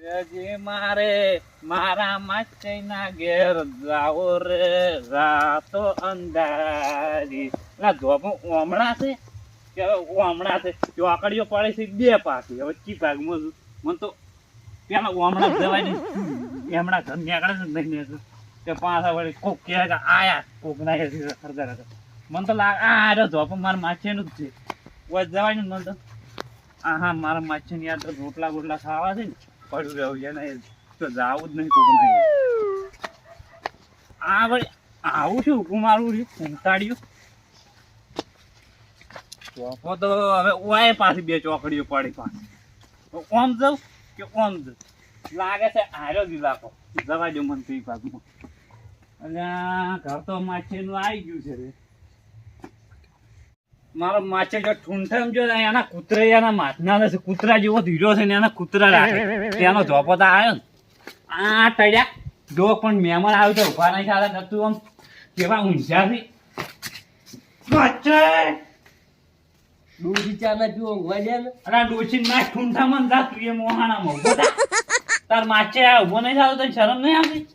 રેજી મારે, મારા માચીના ઘેર જાઓ રે, રાતો અંધારી. ના ધોપો ઓમણા છે, કે ઓમણા છે ચોકડીઓ પડે છે, બે પાકી. હવે ચી મોજ મને તો પેલા ઓમણા જવાય નહીં એમણા ઘર નીકળે છે નહીં કે પાછા વળી કોક કે આયા. કોક ના ખરતા રહેતા. મને તો લાગે, આ રે ધોપ મારા માછીનું જ છે. જવાય ને મને તો આ હા મારા માછીની યાદ રોટલા બોટલા ખાવા છે ને. પડ્યું રહ્યું છે તો જાવું જ નહીં, કોક નહીં. આ વળી આવું શું, હું મારું રહ્યું ચોપો તો હવે ઓય પાછી બે ચોકડીઓ પડી પાછી. ઓમ જાઉં કે ઓમ જાઉં? લાગે છે હારો જ લાખો જવા દો મને તું ભાગમાં. અને ઘર તો માછીનું આવી ગયું છે રે. મારો માછે જો ઠૂંઠમ જો એના કૂતરા એના માથના છે, કૂતરા જેવો ધીરો છે ને એના કૂતરા રાખે. એનો ધોપોતા આવ્યો ને. આ ટડ્યા જો પણ મહેમાન આવ્યું તો ઊભા નહીં ખાતા તું આમ કેવા ઊંઝા થી માછે ડોસી ચા ના પીવો ઊંઘવા જાય ને? અરે ડોસી ના ઠૂંઠામાં જા તું એ મોહાણા તાર માછે આ ઊભો નહીં થતો, તને શરમ નહીં આવતી?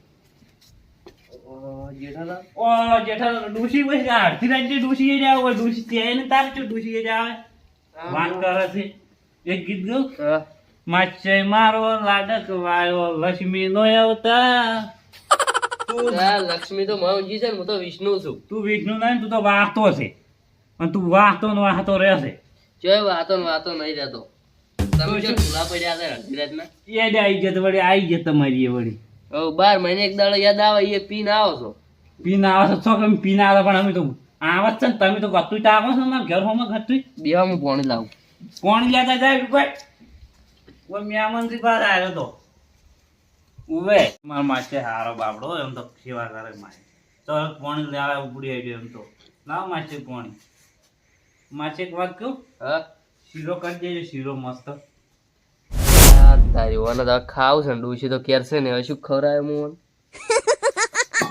જેઠાલાલ? ઓ જેઠા ડોશી પછી અડધી રાતે ડોશી એ જ આવે ત્યાં ને તાર ચો ડોશી એ જ વાત કરે છે. એક ગીત ગયું મારો લાડક વાયો લક્ષ્મી નો અવતાર લક્ષ્મી તો મહાજી છે ને હું તો વિષ્ણુ છું. તું વિષ્ણુ નહીં તું તો વાહતો છે. અને તું વાહતો ને વાહતો રહેશે. જોય વાતો ને વાતો નહીં રહેતો. તમે જો ભૂલા પડ્યા હતા અડધી રાતના? એ જ આવી જત વળી આવી ગયા તમારી એ વળી. બાર મહિને એક દાડો યાદ આવે એ પીને આવો છો. પીના આવે છે છોકરા પીના આવે પણ અમે તો આવે છે ને તમે તો ગતું તો આવો છો ને મારા ઘર હોમાં ગતું હું પાણી લાવું. કોણ લેતા જાય ભાઈ કોઈ મ્યામંત્રી પાસે આવ્યો તો. ઉવે. મારા માથે હારો બાપડો એમ તો સેવા કરે મારે. તો પાણી લેવા ઉપડી આવ્યો એમ તો. લાવ માછે પાણી. માછે એક વાત કહું? હા? શીરો કરી દેજો શીરો મસ્ત. તારી ઓને તો ખાવ છે ને તો કેરશે ને હવે શું ખવડાવે હું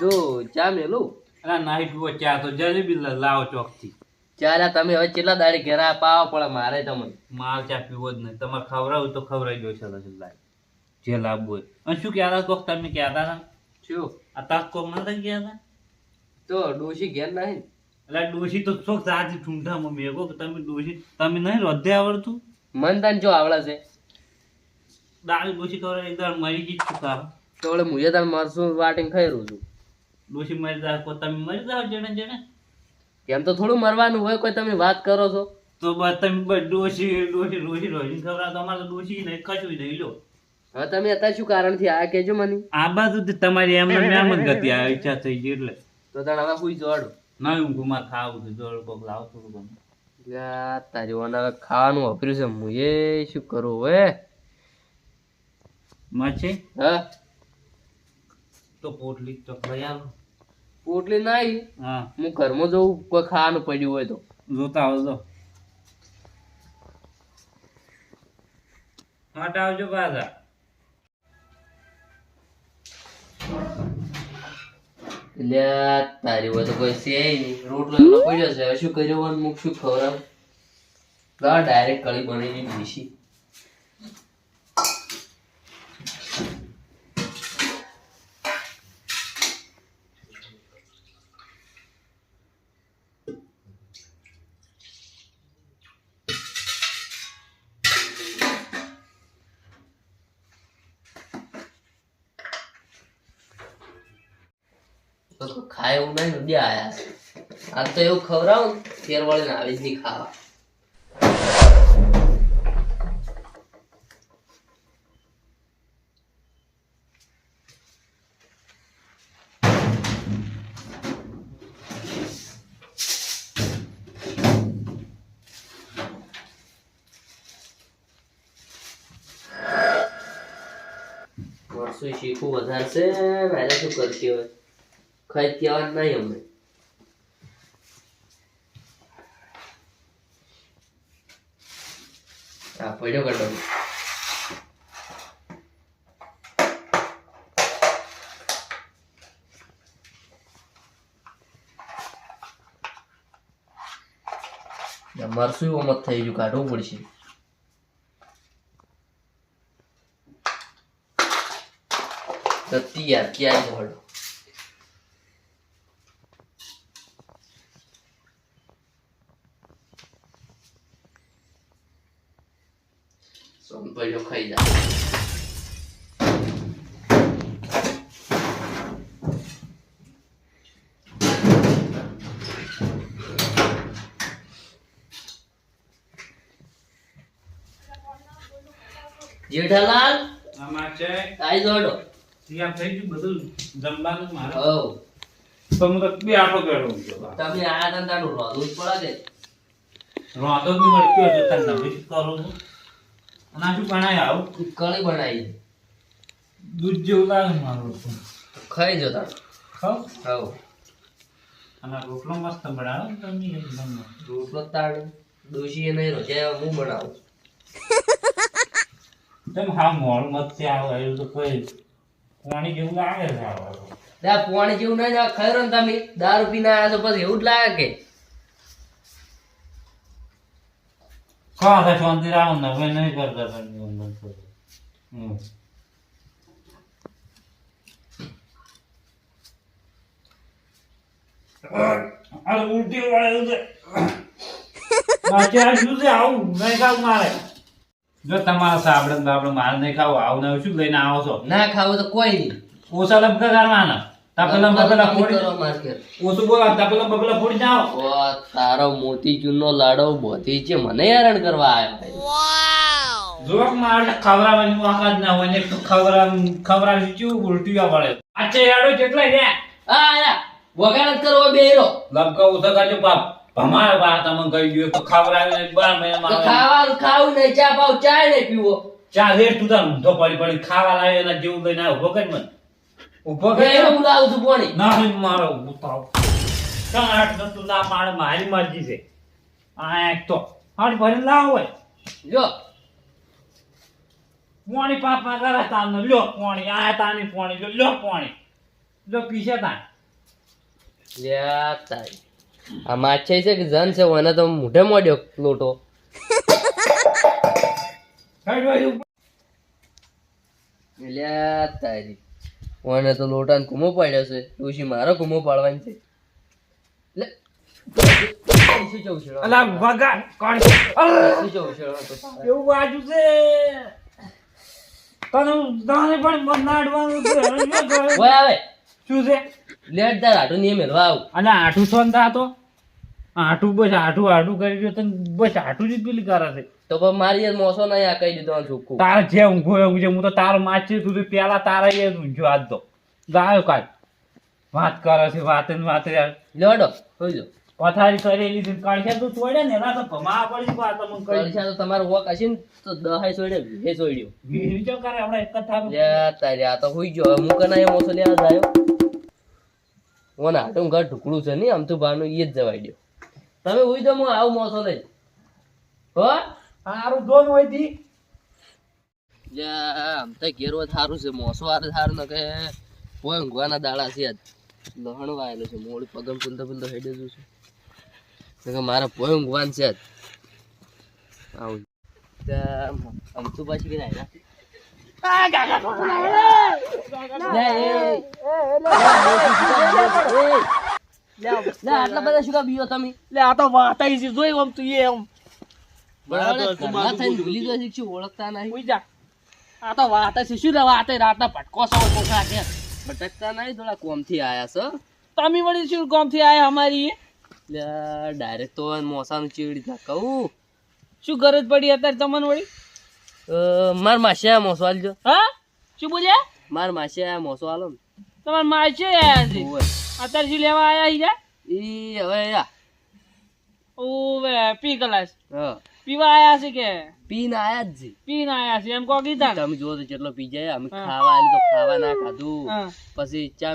જો ચા મેલું? અલા નાઈટ વો ચા તો જલેબી લાવો ચોકથી. ચાલ્યા તમે હવે કેટલા દાડે ઘેરા પાવો પડે મારે તમને? માલ ચા પીવો જ નહીં. તમારે ખવડાવું તો ખવડાવી દો છે લાય. જે લાવવું હોય. અને શું કહેતા કોક તમે કહેતા હતા? શું? આ તાક કોક નતા કહેતા તો ડોસી ઘેર નહીં? એટલે ડોશી તો શોખ સાચી ઠૂંઠામાં મેગો કે તમે ડોશી તમે નહીં રોધે આવડતું? મન તને જો આવડે છે. દાળ ડોશી તો એકદમ મરી ગઈ છું તો વળી મુએ તાર મરસું વાટીને ખાઈ રહું છું. ડોશી મરી જાવ કોઈ તમે મરી જાવ જેને જેને એમ તો થોડું મરવાનું હોય કોઈ તમે વાત કરો છો. તો બસ તમે ડોશી ડોશી ડોશી રોજી ખબર તો અમારે ડોશી નહીં કશું નહીં લો હવે તમે અત્યારે શું કારણથી આ કેજો મને? આ બાજુ તમારી એમને મેમ જ ગતિ આ ઈચ્છા થઈ ગઈ એટલે. તો તને હવે કોઈ જોડો. ના હું ગુમા ખાવું છું જોડ કોક લાવો થોડું તારી ઓના ખાવાનું વાપર્યું છે હું એ શું કરું હવે માછી હા. તો પોટલી તો લઈ આવો. પોટલી નાઈ. હા. હું ઘરમાં જવું કોઈ ખાવાનું પડ્યું હોય તો. જોતા આવજો. માટે આવજો પાછા. એટલે તારી હોય તો કોઈ છે નહીં. રોટલો પડ્યો છે. શું કર્યો હોય ખબર મુક શું ખવડાવ? ડાયરેક્ટ કળી બની દીધી ખાય એવું નહીં ઉડ્યા આયા છે. આજ તો એવું ખવડાવું ફેર વળીને આવી જ નહીં ખાવા. મરસું શીખવું વધારે છે ને શું કરતી હોય? ખાઈ કહેવાનું નહીં અમને આ પડ્યો કટો એવો મત થઈ ગયું કાઢવું પડશે તો ક્યાંય ક્યાં સોનપડીઓ ખાઈ જા જેઠાલાલ આમાં છે? આઈ જોડો ત્યાં થઈ ગયું બધું? જમવાનું મારે? હવ. તમે હું તો બે આટો કર્યો તમે આયા તા તારું રોધવું જ પડે. કે રોંધો બી મળ્યો જ કરું છું. શું બનાય આવું. કળી બનાવી દૂધ જેવું લાગે મારું તો. ખાઈ જો તાર. ખાવ. હવ અને રોટલો મસ્ત બનાવો તમે એકદમ રોટલો તાળ ડોશી એ નહીં રોજે હું બનાવું. તેમ હા મોડું મત ત્યાં આવ એવું તો કોઈ પાણી જેવું લાગે છે આ પાણી જેવું ને તમે. દારૂ પીને આવ્યા તો પછી એવું જ લાગે કે કોણ થાય શાંતિ રાવ ને હવે નહીં કરતા તમે કરતા. હમ. આ ઉલટી વાળે છે બાકી આ શું છે આવું નહીં ખાવું મારે જો તમારે સાબડે બાબડે મારે નહીં ખાવું. આવું ને શું લઈને આવો છો? ના ખાવું તો કોઈ નહીં. ઓછા લમકા કરવાના તપેલા બપેલા ફોડી. કરો માર ઘેર. ઓછું બોલા તપેલા બપેલા ફોડી જાઓ. ઓ, તારો મોતીચૂરનો લાડો બોધી છે. મને હેરાન કરવા આવ્યો જોક મારે ખવડાવવાની વાકાત ના હોય ને એક તો ખવડાવ ખવડાવી પડે આચે યાડો જેટલા રે. આ આયા વગાડ જ કરવો બેરો લબકા ઉધા કાજો બાપ. ભમાય વાત તમને કહી ગયો તો બાર તો મહિના ખાવાનું ખાવું નહીં ચા પાવ ચા નહીં પીવો. ચા રેટ તું તાર પડી પડી. ખાવા લાવે એના જેવું લઈને આવ્યો ઊભો મને. ઊભો કરી બેરો હું લાવું છું પોણી. ના મારો ઉતાવ તું ના પાડે મારી મરજી છે. આ એક તો. હાડ ભરીને લાવ હોય જો પોણી પાપા કરે તારનો. લ્યો પોણી આ તાની પોણી. લ્યો લ્યો પોણી. લ્યો પીશે તાન લ્યા તારી. આ માછાઈ છે કે જન છે વને તો મોઢે મોડ્યો લોટો. લ્યા તારી. મને તો લોટાને કુમો પાડ્યો છે. ડોશી મારો કુમો પાડવાની છે. લે. શું જવું છે અલા ભગા કોણ શું જવું છે એવું બાજુ છે. તને તને પણ બનાડવાનું છે. શું ઓય આવે. શું છે? લેટ તાર હાટુ નિયમ મેળવા આવું. અને આઠું સોન થતો આઠું બસ આઠું આઠું કરી રહ્યો તને બસ આઠું જ પેલી કરે છે. તો પણ મારી મોસો નહીં આ કહી દીધો ચોખ્ખું તારે જે ઊંઘો છે હું તો તારો માછી તું પેલા તારા એ ઊંઘ્યો આજ તો. ગાયો કાલ વાત કરે છે વાત ને વાત યાર લેવાડો હોઈ લો પથારી કરેલી છે કાઢ્યા તું છોડે ને એના તો ભમા પડી વાત મને કલશા તો તમારો વોક હશે ને તો દહાઈ છોડે હે છોડ્યો બીજો કરે હમણાં એક કથા. લે તારી આ તો હોઈ ગયો. હું કના એ મોસો લેવા જાયો ઓના હાટું ઘર ઢુકડું છે ને આમ તો ભાનું એ જ જવાઈ દ્યો તમે હોઈ દો હું આવું મોસો લઈ હો? હારું દોન હોય તી લે આમ તો ઘેર સારું છે મોસો હારે સારું ન કે કોઈ ઊંઘવાના દાડા છે આજ. લહણ વાયેલું છે મોડું પગમ હેડે જઉં છું. કે મારા ઊંઘવાન છે જ આવું. આમ તું પાછી કે આવ્યા આટલા બધા શું બીઓ તમે? આ તો વાત છે જોઈ આમ તું એ ઓળખતા નહીં. આ તો વાતા છે શું વાતે રાતના ભટકો સો કોખા કે ભટકતા નહીં થોડા કોમથી આયા છો? તમે વળી શું ગામથી આયા અમારી? ડાયરેક્ટ તો મોસાનું કહું શું ગરજ પડી અત્યારે તમને વળી? માર માસે આ મોસો આલજો. હા? શું બોલ્યા? માર માસે આ મોસો આલો તમારે આયા છે? અત્યારે શું લેવા આયા હીરા? ઈ હવે યા ઓવે પી કલાસ. હા. પીવા આયા છે કે? પીને આયા જ છે. પીને આયા છે એમ કો કીધા તમે જો જેટલો પી જાય અમે ખાવા આલી તો ખાવા ના ખાધું. પછી ચા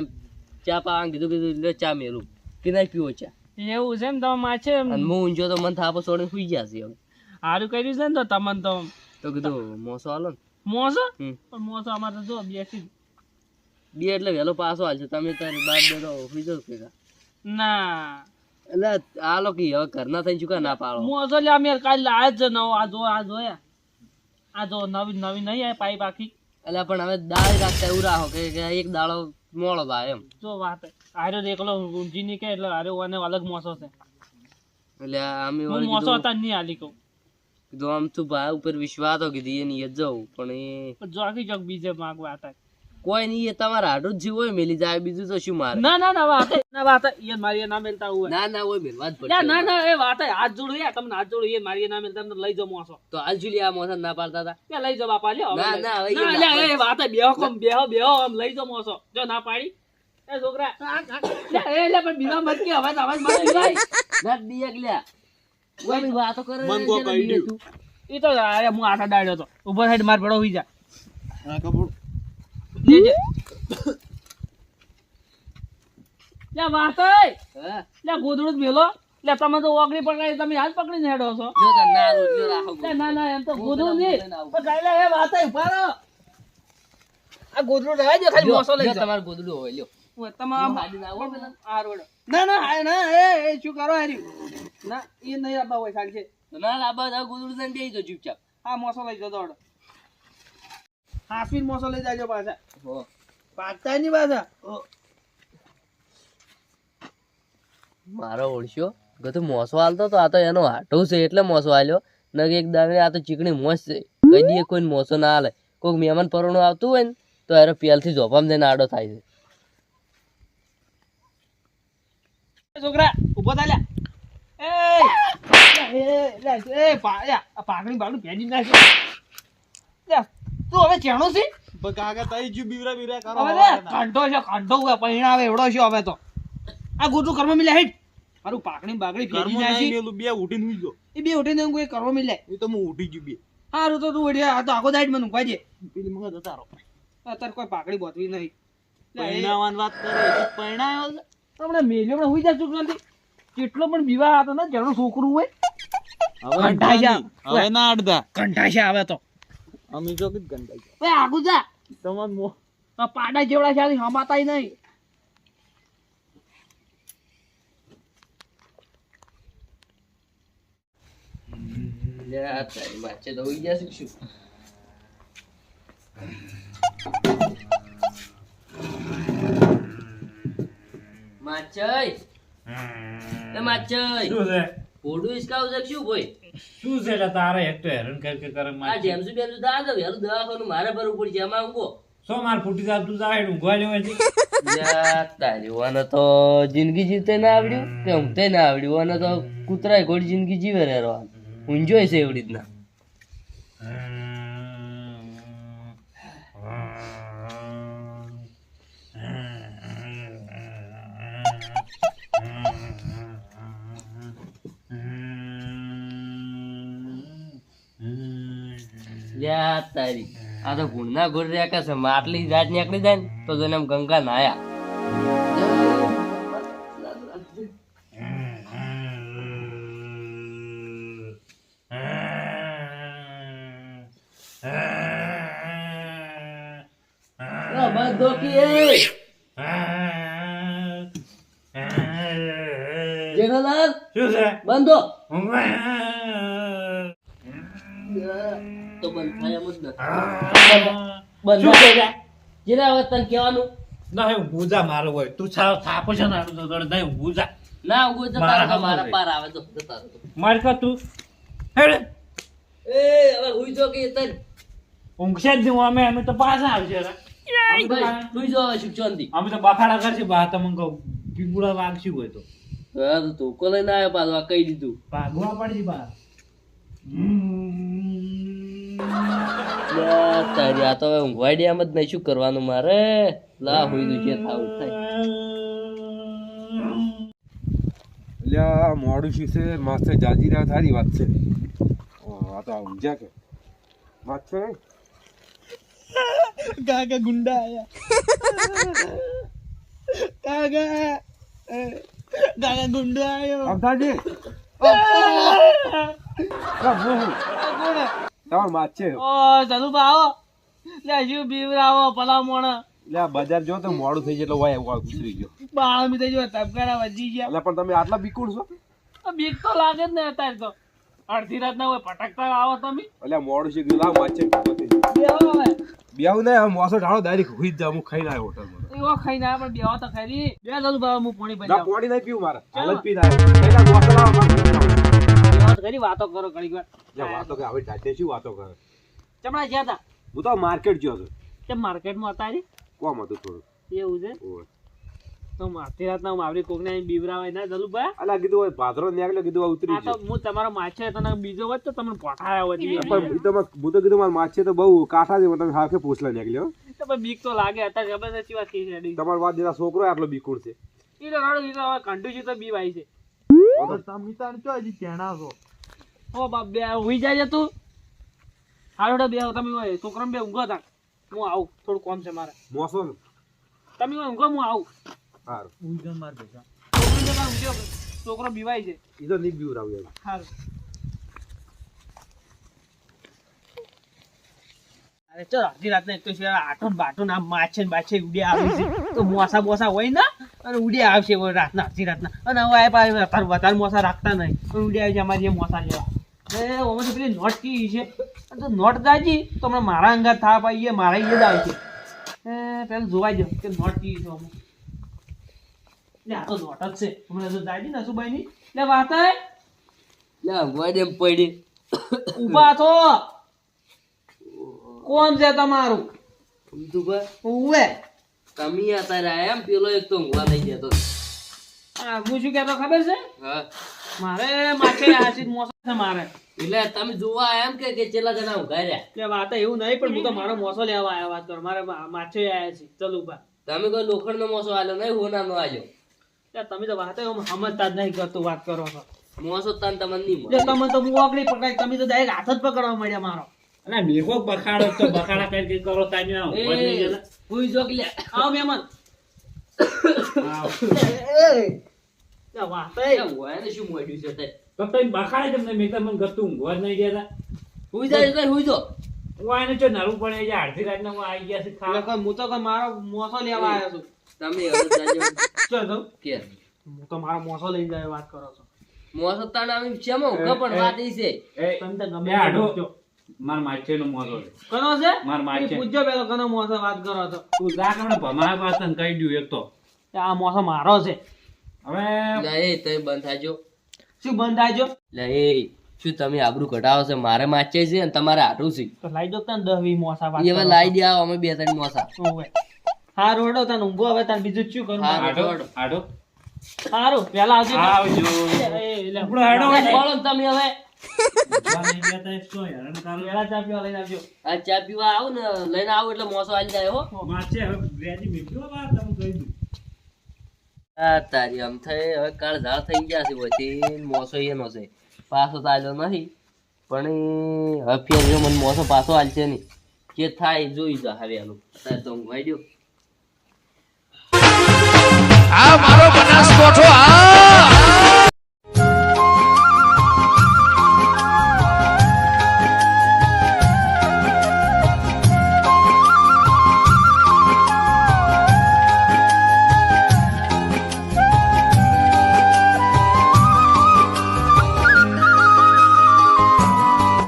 ચા પાવાનું કીધું કીધું લે ચા મેલું. કે નહીં પીવો ચા. એવું છે ને તમે માછે અને હું ઊંઝો તો મન થાપો છોડીને સુઈ ગયા છે હવે. સારું કર્યું છે ને તો તમને તો. તો કીધું મોસો આલો ને. મોસો? પણ મોસો અમારે તો જો બેસી બે એટલે વહેલો પાછો હાલશે. તમે તારી બાપ દે તો સુઈ જાવ કે ના. એટલે આ લોકો હવે ઘરના થઈને શું ના પાડો? મોસો લે અમે કાલે આ જ નવો આ જો આ જોયા આ જો નવી નવી નહીં આ પાઇપ આખી. એટલે પણ હવે દાળ રાખતા એવું રાખો કે એક દાડો મોળો ભાઈ એમ. જો વાત આર્યો એકલો ઊંઝી ની કે એટલે આર્યો અને અલગ મોસો છે. એટલે આમ હું મોસો હતા નહીં આલી કહું. કીધું આમ તું ભાઈ ઉપર વિશ્વાસ હો કીધી એની એ જવું પણ એ જો આખી જગ બીજે માગવા હતા કોઈ નહીં એ તમારા હાડું જ જીવો હોય મેલી જાય બીજું તો શું મારે? ના ના ના વાત ના વાત એ મારી ના મેલતા હોય. ના ના હોય મેલવા જ ના પડશે ના ના એ વાત હાથ જોડું યાર તમને હાથ જોડું એ મારી ના મેલતા તમને લઈ જાવ મોસો. તો હાલ જુલી આ મોસા ના પાડતા હતા? કે લઈ જાવ બાપા લ્યો ના, ના, હવે ના, લ્યા, એ વાત બેહો કોમ બેહો બેહો આમ લઈ જાવ મોસો. જો ના પાડી. એ છોકરા લ્યા, એ લે પણ બીવા મત કે હવે અવાજ મારે ભાઈ. ના દિયક લ્યા. કોઈ વાતો કરે મન કો કહી તું. એ તો અરે હું આઠા ડાળ્યો તો. ઊભો સાઈડ માર પડો હોઈ જા. આ લ્યા વાત ઓય. હા? લ્યા ગોદડું જ મેલો. તમે તો ઓગળી પકડાઈ તમે હાથ પકડીને હેડો છો. જો ના રાખો ના ના એમ તો ગોદડું નહીં. પણ કાંઈ એ વાત ઓય, આ ગોદડું રહેવા દે ખાલી મોસો લઈ જાઓ. તમારું ગોદડું હોય લ્યો. તમામ આ રોડ. ના ના ના એ શું કરો હારી? ના એ નહીં આપવા હોય સાંજે. ના થાય ગોદડું લઈને બેસી જાઓ ચૂપચાપ. આ મોસો લઈ દોડ. હાસવીન મોસો લઈ જાજો પાછા. પાકતા નહીં પાછા? મારો ઓળશ્યો ગતો મોસો હાલતો તો આ તો એનો હાટો છે એટલે મોસો હાલ્યો ન એક દાડે આ તો ચીકણી મોસ છે. કઈ દીએ કોઈ મોસો ના હાલે કોઈક મહેમાન પરણું આવતું હોય ને તો એરો પેલથી જોપામ જઈને આડો થાય છે. છોકરા ઊભો થાય લ્યા. એ એ લે એ પા લ્યા, આ પાઘડી બાગડી પહેરી નાખી લ્યા, તું હવે ચેણો છે? કાકા તઈ જુ બીવરા બીવરા કરો. હવે કંઠો છે કંઠો હોય પરિણામ એવડો છે હવે તો. આ ગોટું કરવા મિલે હેઠ મારું પાકડી બાગડી ફેરી જાય છે. મેલું બે ઉઠીને હુઈ જો એ બે ઉઠીને કોઈ કરવા મિલે. એ તો હું ઉઠી ગયો બે. હારું તો તું વળી આ તો આખો દાઈટ મને કહી દે. પેલી મગજ તારો અત્યારે કોઈ પાકડી બોતવી નહીં. પરણાવાની વાત કરે પરણાયો હમણાં મેલ્યો પણ હોઈ જાય ચૂક નથી કેટલો પણ વિવાહ હતો ને જેનું છોકરું હોય. હવે હવે ના અડધા. કંઠા આવે તો. અમે જો કે ગંડાઈ બે આગુ જા. તમાર મો આ પાડા જેવડા છે હમાતાય નહીં. લે આ તારી માચે તો જશે શું? માચય માચય શું છે? ફોડું હિસકાવ છે શું ભાઈ શું છે એટલે તારે? એક તો હેરાન કર કે કરે આ જેમસુ બેમસુ દા દો યાર દવાખાનું મારે ભરવું પડશે એમાં ઊંઘો. સો માર ફૂટી જા તું જાય ઊંઘવા લેવા છે. તારી વાને તો જિંદગી જીવતે ના આવડ્યું કે ઊંઘતે ના આવડ્યું અને તો કૂતરાય ઘોડી જિંદગી જીવે રે રહેવા ઊંજોય છે એવડી રીતના યા તારી. આ તો ગુણના ગુણ રહ્યા કે માટલી જાત નીકળી જાય ને તો આમ ગંગા નાયા. બધો કે જેઠાલાલ શું છે? બંધો ઊંઘવા. તો બંધ થાય એમ જ નથી બંધ શું થાય. છે જેના હવે તને કહેવાનું? ના હું મારો હોય. તું છા થાપો છે ના દોડ ના ઊંઘો જતા મારા રહો, મારા હાથમાં પાર આવે તો માર કર તું. હેડ. એ હવે હુઈ જો કે તને. ઊંઘશે જ નહીં અમે અમે તો પાછા આવશે હુઈ જો હવે અમે તો બખાડા કરશે બા તમને કહું. પીંગુડા વાગશું હોય તો. હા તો તું કોલે ના આવ્યો પાછો કઈ દીધું. બા તારી આ તો હવે ઊંઘવાડી એમ જ નહીં. શું કરવાનું મારે? લા હોય જે થાવું થાય. અલ્યા મોડું શીશે માસ્તર જાજી રહ્યા થારી વાત છે. ઓ, આ તો ઊંઝા કે? વાત છે કાકા ગુંડા આયા. કાકા કાકા ગુંડા આયો. અમથાજી તમાર માત છે. ઓ ચાલુ આવો લે જીવ બીવરાવો પલા મોણ એટલે બજાર જો તો મોડું થઈ જાય વાય વાય ગુજરી ગયો. બાળ મી થઈ જો તબકારા વજી ગયા. એટલે પણ તમે આટલા બીકુડ છો? બીક તો લાગે જ ને અત્યારે તો. અડધી રાત ના હોય પટકતા આવો તમે. એટલે મોડું છે ગયું લાવ માત છે. બેહો હવે. મોસો ઢાળો ડાયરેક્ટ હુઈ જ હું ખાઈ ના આવ્યો હોટલમાં એવો ખાઈ ના પણ બેહો તો ખરી. બે ભાવ હું પાણી ભરી ના. પાણી નહીં પીવું મારે. હાલ જ પી ના મોસો લાવો બેહો વાતો કરો ઘડીક વાર. વાતો કે હવે જાતે શું વાતો કરે? ચમડા જ્યાં હતા હું તો માર્કેટ ગયો હતો. તે માર્કેટમાં હતા રે? કોમ હતું થોડું. એવું છે? તો મારતી રાતના હું આવરી કોકને અહીં બીવરાવાય ના જલુભાઈ અલા કીધું હોય ભાદરો કીધું ઉતરી તો હું તમારો માછે તને બીજો વત તો તમને પોઠાયા વધી પણ તો હું તો કીધું મારા માછ તો બહુ કાઠા છે તમે હાથે પૂછલા નીકળ્યો. તો બીક તો લાગે અત્યારે ખબર નથી વાત કઈ છે તમારો વાત છોકરો આટલો બીકુણ છે. ઈ તો રડો ઈ તો હવે કંટુજી તો બીવાય છે? ઓ બાપ બે ઉઈ જાય છે તું. હાલો બે તમે હોય છોકરાને બે ઊંઘો તા હું આવું થોડું કોમ છે મારે. મોસો તમે હોય ઊંઘો હું આવું. સારું. છોકરાને બે વાર ઊંઘ્યો છોકરો બીવાય છે. ઈ તો નહીં બીવ રાવ યાર. હારું. અરે ચલ અડધી રાતના એક તો છે આઠો બાટો ના માછે ને બાછે ઉડી આવે છે. તો મોસા બોસા હોય ને અને ઉડી આવશે રાતના અડધી રાતના. અને હવે આ પાછા વધારે વધારે મોસા રાખતા નહીં. પણ ઉડી આવી છે અમારી જે મોસા લેવા. એ ઓમાં તો પેલી નોટ કી છે. તો નોટ દાજી તો હમણાં મારા અંગાત થાપ આવીએ મારા ઈદ આવશે એ પેલું જોવા દો કે નોટ કી છે અમુક લે આ તો નોટ જ છે. હમણાં તો દાજી નસુબાઈની લે વાત હે? લે ઊંઘવા પડી. ઊભા થો કોણ છે તમારું? ઉવે તમે અત્યારે એમ પેલો એક તો ઊંઘવા લઈ જતો આ હું શું કહેતો ખબર છે? હા. મારે માથે આશિત મોસો છે મારે. એટલે તમે જોવા એમ કે કે ચેલા જણા રહ્યા? કે વાત એવું નહીં પણ હું તો મારો મોસો લેવા આવ્યા વાત કરો. મારે માથે આયા છે. ચલ ઊભા. તમે કોઈ લોખંડનો મોસો આલો નહીં હોનાનો આલ્યો? લે તમે તો વાત એમ સમજતા જ નહીં કરતો વાત કરો છો. મોસો તાન તમને નહીં મળે. તમે તો હું ઓગળી પકડાય તમે તો ડાયરેક્ટ હાથ જ પકડવા મળ્યા મારો. અને મેઘો બખાડો તો બખાડા કરી કઈ કરો તાને હું ઊંઘવા જ નહીં એ જતા. હુઈ જો કે લે આવ મહેમાન. આવ. લે વાત એ એ ઊંઘવા એને શું મોડ્યું છે તે તો બખાડે તમને મેં તમને ગતું ઊંઘવા નહીં દેતા હુઈ જાય તો હુઈ જો હું જો નરું પડે છે અડધી રાતના હું આવી ગયા છે એટલે હું તો કોઈ મારો મોસો લેવા આવ્યો છું તમે હવે જાજો ચલ તો કે હું તો મારો મોસો લઈને જાય વાત કરો છો મોસો તાન પણ વાત ઈ તમે તો ગમે. માર કનો છે માછે પૂછજો પેલો કનો મોસો વાત કરો તો તું જા કમણે ભમાય દઉં એક તો આ મોસો મારો છે હવે લે એ બંધ થાજો શું બંધ થાય છો શું તમે આબરૂ કઢાવો છો? મારે માચે છે અને તમારે આટલું છે. તો લાઈ દો તને દસ વી મોસા વાત હવે દે અમે બે ત્રણ મોસા. હા રોડો તને ઊંઘો હવે તને બીજું શું કરું? આઢો પેલા આવજો આવજો. આપણો હેડો બોલો તમે હવે. ચા પીવા લઈને આવજો. આ ચા પીવા આવું ને લઈને આવું એટલે મોસો આવી જાય હો. માછે હવે વેજી મીઠું બા તમે કહી દઉં. આ તારી આમ થઈ, હવે કાળ ઝાડ થઈ ગયા છે પછી મોસો એનો છે. પાછો તો આલ્યો નથી પણ એ જો મને મોસો પાછો હાલશે નહીં. જે થાય જોઈ જા હવે આનું અત્યારે તો ઊંઘવાઈ દ્યો આ મારો બનાસકોઠો આ